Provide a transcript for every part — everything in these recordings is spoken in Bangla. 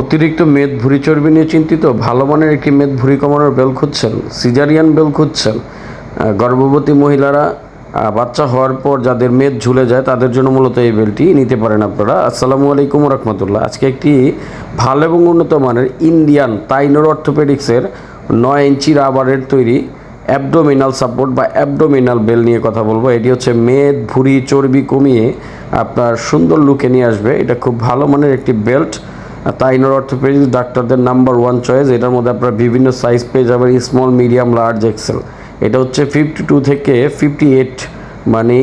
অতিরিক্ত মেদ ভুঁড়ি চর্বি নিয়ে চিন্তিত, ভালো মানের একটি মেদ ভুঁড়ি কমানোর বেল খুঁজছেন, সিজারিয়ান বেল খুঁজছেন। গর্ভবতী মহিলারা বাচ্চা হওয়ার পর যাদের মেদ ঝুলে যায়, তাদের জন্য মূলত এই বেলটি নিতে পারেন আপনারা। আসসালামু আলাইকুম রহমতুল্লাহ। আজকে একটি ভালো এবং উন্নত মানের ইন্ডিয়ান তাইনোর অর্থোপেডিক্সের নয় ইঞ্চি রাবারের তৈরি অ্যাবডোমিনাল সাপোর্ট বা অ্যাবডোমিনাল বেল নিয়ে কথা বলব। এটি হচ্ছে মেদ ভুঁড়ি চর্বি কমিয়ে আপনার সুন্দর লুকে নিয়ে আসবে। এটা খুব ভালো মানের একটি বেল্ট। তাইনোর অর্থোপেডিক্স ডাক্তারদের নাম্বার ওয়ান চয়েস এটার মধ্যে আপনারা বিভিন্ন সাইজ পেয়ে যাবেন স্মল মিডিয়াম লার্জ এক্সেল এটা হচ্ছে ফিফটি টু থেকে ফিফটি এইট মানে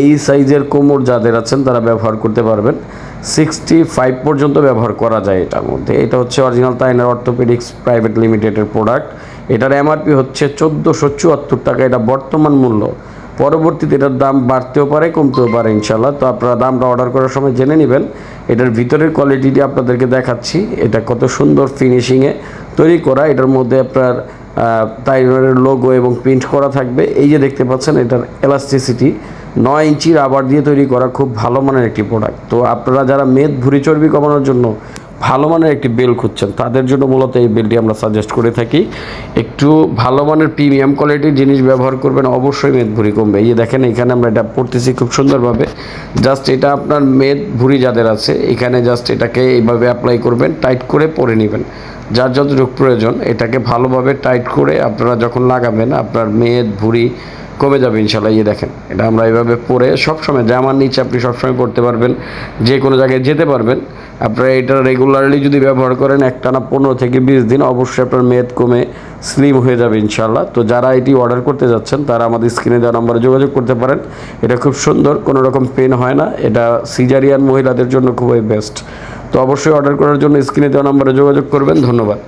এই সাইজের কোমর যাদের আছেন, তারা ব্যবহার করতে পারবেন। সিক্সটি ফাইভ পর্যন্ত ব্যবহার করা যায় এটার মধ্যে। এটা হচ্ছে অরিজিনাল তাইনার অর্থোপেডিক্স প্রাইভেট লিমিটেডের প্রোডাক্ট এটার এমআরপি হচ্ছে চোদ্দোশো চুয়াত্তর টাকা। এটা বর্তমান মূল্য। পরবর্তীতে এটার দাম বাড়তেও পারে, কমতেও পারে ইনশাল্লাহ তো আপনারা দামটা অর্ডার করার সময় জেনে নেবেন। এটার ভিতরের কোয়ালিটিটি আপনাদেরকে দেখাচ্ছি। এটা কত সুন্দর ফিনিশিংয়ে তৈরি করা। এটার মধ্যে আপনার তাইরয়ের লোগো এবং প্রিন্ট করা থাকবে। এই যে দেখতে পাচ্ছেন, এটার এলাস্টিসিটি নয় ইঞ্চি রাবার দিয়ে তৈরি করা খুব ভালো মানের একটি প্রোডাক্ট তো আপনারা যারা মেদ, ভুঁড়ি, চর্বি কমানোর জন্য ভালো মানের একটি বেল খুঁজছেন, তাদের জন্য মূলত এই বেলটি আমরা সাজেস্ট করে থাকি। একটু ভালো মানের প্রিমিয়াম কোয়ালিটির জিনিস ব্যবহার করবেন, অবশ্যই মেদ ভুঁড়ি কমবে। এই দেখেন এখানে আমরা এটা পড়তেছি খুব সুন্দরভাবে। জাস্ট এটা আপনার মেদ ভুঁড়ি যাদের আছে, এখানে জাস্ট এটাকে এইভাবে অ্যাপ্লাই করবেন টাইট করে পরে নেবেন। যার যতটুকু প্রয়োজন, এটাকে ভালোভাবে টাইট করে আপনারা যখন লাগাবেন, আপনার মেদ ভুঁড়ি কমে যাবে ইনশাল্লাহ ইয়ে দেখেন, এটা আমরা এইভাবে পরে সবসময় জামার নিচে আপনি সবসময় পড়তে পারবেন, যে কোনো জায়গায় যেতে পারবেন। আপনারা এটা রেগুলারলি যদি ব্যবহার করেন, একটানা পনেরো থেকে বিশ দিন অবশ্যই আপনার মেদ কমে স্লিম হয়ে যাবে ইনশাল্লাহ তো যারা এটি অর্ডার করতে যাচ্ছেন, তারা আমাদের স্ক্রিনে দেওয়া নম্বরে যোগাযোগ করতে পারেন। এটা খুব সুন্দর, কোনো রকম পেন হয় না। এটা সিজারিয়ান মহিলাদের জন্য খুবই বেস্ট তো অবশ্যই অর্ডার করার জন্য স্ক্রিনে দেওয়া নম্বরে যোগাযোগ করবেন। ধন্যবাদ।